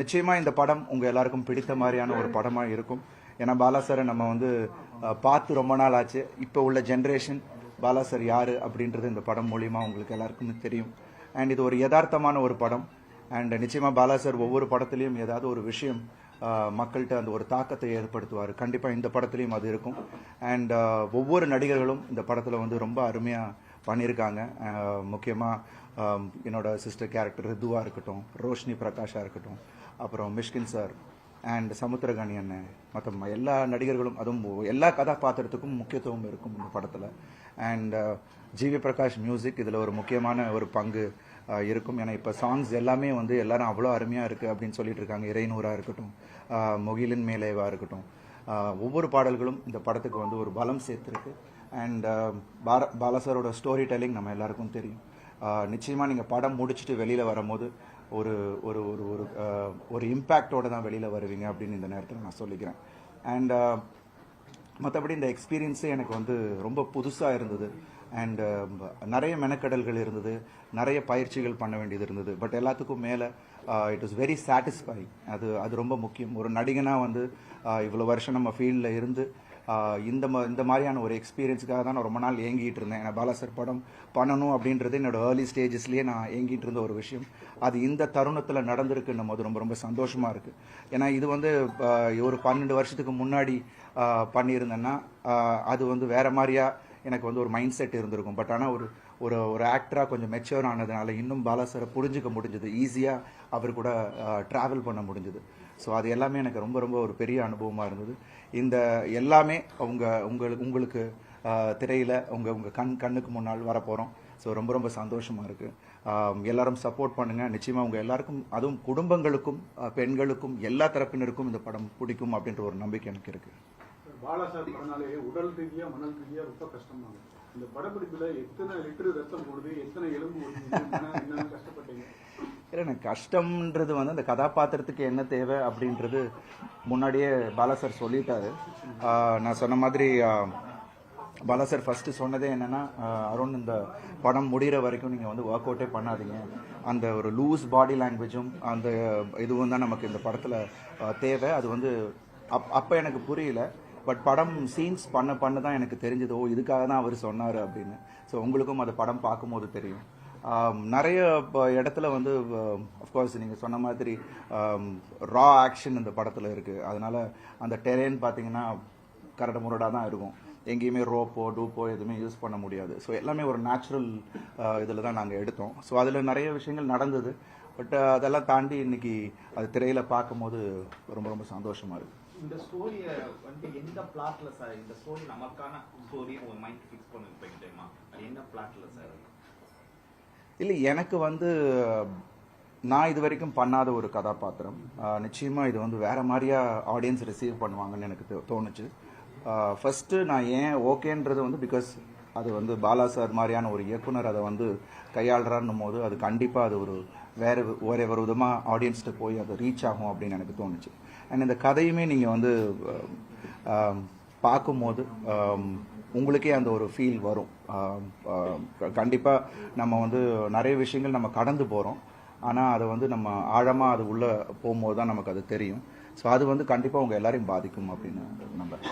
நிச்சயமாக இந்த படம் உங்கள் எல்லாருக்கும் பிடித்த மாதிரியான ஒரு படமாக இருக்கும். ஏன்னா பாலா சாரை நம்ம வந்து பார்த்து ரொம்ப நாள் ஆச்சு. இப்போ உள்ள ஜென்ரேஷன் பாலா சார் யார் அப்படின்றது இந்த படம் மூலிமா உங்களுக்கு எல்லாருக்குமே தெரியும். அண்ட் இது ஒரு யதார்த்தமான ஒரு படம். அண்ட் நிச்சயமாக பாலா சார் ஒவ்வொரு படத்துலையும் ஏதாவது ஒரு விஷயம் மக்கள்கிட்ட அந்த ஒரு தாக்கத்தை ஏற்படுத்துவார். கண்டிப்பாக இந்த படத்துலையும் அது இருக்கும். அண்ட் ஒவ்வொரு நடிகர்களும் இந்த படத்தில் வந்து ரொம்ப அருமையாக பண்ணியிருக்காங்க முக்கியமாக என்னோட சிஸ்டர் கேரக்டர் ரிதுவாக இருக்கட்டும் ரோஷினி பிரகாஷாக இருக்கட்டும் அப்புறம் மிஷ்கின் சார் அண்ட் சமுத்திரகாணி அண்ணன் மற்ற எல்லா நடிகர்களும் அதுவும் எல்லா கதாபாத்திரத்துக்கும் முக்கியத்துவம் இருக்கும் இந்த படத்தில். அண்ட் ஜிவி பிரகாஷ் மியூசிக் இதில் ஒரு முக்கியமான ஒரு பங்கு இருக்கும். ஏன்னா இப்போ சாங்ஸ் எல்லாமே வந்து எல்லாரும் அவ்வளோ அருமையாக இருக்குது அப்படின்னு சொல்லிட்டு இருக்காங்க. இறைநூறாக இருக்கட்டும் முகிலின் மேலேவாக இருக்கட்டும் ஒவ்வொரு பாடல்களும் இந்த படத்துக்கு வந்து ஒரு பலம் சேர்த்துருக்கு. அண்ட் uh, பார பாலசரோட ஸ்டோரி டெல்லிங் நம்ம எல்லாருக்கும் தெரியும். நிச்சயமாக நீங்கள் படம் முடிச்சுட்டு வெளியில் வரும்போது ஒரு ஒரு ஒரு ஒரு ஒரு இம்பேக்டோடு தான் வெளியில் வருவீங்க அப்படின்னு இந்த நேரத்தில் நான் சொல்லிக்கிறேன். அண்ட் மற்றபடி இந்த எக்ஸ்பீரியன்ஸே எனக்கு வந்து ரொம்ப புதுசாக இருந்தது. அண்ட் நிறைய மெனக்கடல்கள் இருந்தது. நிறைய பயிற்சிகள் பண்ண வேண்டியது இருந்தது. பட் எல்லாத்துக்கும் மேலே இட் இஸ் வெரி சாட்டிஸ்ஃபை அது அது ரொம்ப முக்கியம். ஒரு நடிகனாக வந்து இவ்வளோ வருஷம் நம்ம ஃபீல்டில் இருந்து இந்த ம இந்த மாதிரியான ஒரு எக்ஸ்பீரியன்ஸுக்காக தான் நான் ரொம்ப நாள் ஏங்கிட்டு இருந்தேன். ஏன்னா பாலாசர் படம் பண்ணணும் அப்படின்றது என்னோட ஏர்லி ஸ்டேஜஸ்லேயே நான் ஏங்கிட்டு இருந்த ஒரு விஷயம். அது இந்த தருணத்தில் நடந்திருக்குன்னும் போது ரொம்ப ரொம்ப சந்தோஷமாக இருக்குது ஏன்னா இது வந்து ஒரு பன்னெண்டு வருஷத்துக்கு முன்னாடி பண்ணியிருந்தேன்னா அது வந்து வேற மாதிரியா எனக்கு வந்து ஒரு மைண்ட் செட் இருந்திருக்கும். பட் ஆனால் ஒரு ஒரு ஒரு ஆக்டராக கொஞ்சம் மெச்சூர் ஆனதுனால இன்னும் பாலாசரை புரிஞ்சுக்க முடிஞ்சது. ஈஸியாக அவர் கூட ட்ராவல் பண்ண முடிஞ்சது. ஸோ அது எல்லாமே எனக்கு ரொம்ப ரொம்ப ஒரு பெரிய அனுபவமாக இருந்தது. இந்த எல்லாமே அவங்க உங்களுக்கு உங்களுக்கு திரையில் உங்கள் உங்கள் கண் கண்ணுக்கு முன்னால் வரப்போகிறோம் ஸோ ரொம்ப ரொம்ப சந்தோஷமாக இருக்குது எல்லாரும் சப்போர்ட் பண்ணுங்கள் நிச்சயமாக உங்கள் எல்லாருக்கும் அதுவும் குடும்பங்களுக்கும் பெண்களுக்கும் எல்லா தரப்பினருக்கும் இந்த படம் பிடிக்கும் அப்படின்ற ஒரு நம்பிக்கை எனக்கு இருக்குது பாலா சார் படனாலே உடல் ரீதியா மணல் ரீதியா ரொம்ப கஷ்டமாக இந்த படப்பிடிப்புல எத்தனை லிட்டர் ரத்தம் போடுது எத்தனை எலும்பு கஷ்டப்பட்டீங்க? இல்லை எனக்கு கஷ்டம்ன்றது வந்து அந்த கதாபாத்திரத்துக்கு என்ன தேவை அப்படின்றது முன்னாடியே பாலா சார் சொல்லிட்டாரு நான் சொன்ன மாதிரி பாலா சார் ஃபர்ஸ்ட் சொன்னதே என்னன்னா அருண் இந்த படம் முடிகிற வரைக்கும் நீங்கள் வந்து ஒர்க் அவுட்டே பண்ணாதீங்க. அந்த ஒரு லூஸ் பாடி லாங்குவேஜும் அந்த இதுவும் தான் நமக்கு இந்த படத்தில் தேவை. அது வந்து அப் அப்போ எனக்கு புரியல. பட் படம் சீன்ஸ் பண்ண பண்ண தான் எனக்கு தெரிஞ்சது. ஓ இதுக்காக தான் அவர் சொன்னார் அப்படின்னு. ஸோ உங்களுக்கும் அது படம் பார்க்கும்போது தெரியும். நிறைய ப- இடத்துல வந்து அஃப்கோர்ஸ் நீங்கள் சொன்ன மாதிரி ரா ஆக்ஷன் இந்த படத்தில் இருக்குது அதனால் அந்த டெரேன் பார்த்தீங்கன்னா கரடு முரடாக தான் இருக்கும். எங்கேயுமே ரோப்போ டூப்போ எதுவுமே யூஸ் பண்ண முடியாது. ஸோ எல்லாமே ஒரு நேச்சுரல் இதில் தான் நாங்கள் எடுத்தோம். ஸோ அதில் நிறைய விஷயங்கள் நடந்தது. பட் அதெல்லாம் தாண்டி இன்னைக்கு அது திரையில் பார்க்கும்போது ரொம்ப ரொம்ப சந்தோஷமாக இருக்குது இந்த ஸ்டோரியை வந்து எந்த பிளாட்ல சார் இந்த ஸ்டோரி நமக்கான ஸ்டோரி உங்க மைண்ட் ஃபிக்ஸ் பண்ணிருப்பீங்க தெரியுமா? அது என்ன பிளாட்ல சார் இல்லை எனக்கு வந்து நான் இது வரைக்கும் பண்ணாத ஒரு கதாபாத்திரம். நிச்சயமாக இது வந்து வேற மாதிரியா ஆடியன்ஸ் ரிசீவ் பண்ணுவாங்கன்னு எனக்கு தோ- தோணுச்சு. ஃபஸ்ட்டு நான் ஏன் ஓகேன்றது வந்து பிகாஸ் அது வந்து பாலா சார் மாதிரியான ஒரு இயக்குனர் அதை வந்து கையாளுறான்னும் போது அது கண்டிப்பாக அது ஒரு வேற ஒரே ஒரு விதமாக ஆடியன்ஸ்கிட்ட போய் அது ரீச் ஆகும் அப்படின்னு எனக்கு தோணுச்சு. அண்ட் இந்த கதையுமே நீங்கள் வந்து பார்க்கும்போது உங்களுக்கே அந்த ஒரு ஃபீல் வரும். கண்டிப்பாக நம்ம வந்து நிறைய விஷயங்கள் நம்ம கடந்து போகிறோம் ஆனால் அதை வந்து நம்ம ஆழமாக அது உள்ளே போகும்போது தான் நமக்கு அது தெரியும். ஸோ அது வந்து கண்டிப்பாக உங்கள் எல்லாரையும் பாதிக்கும் அப்படின்னு நம்புறேன்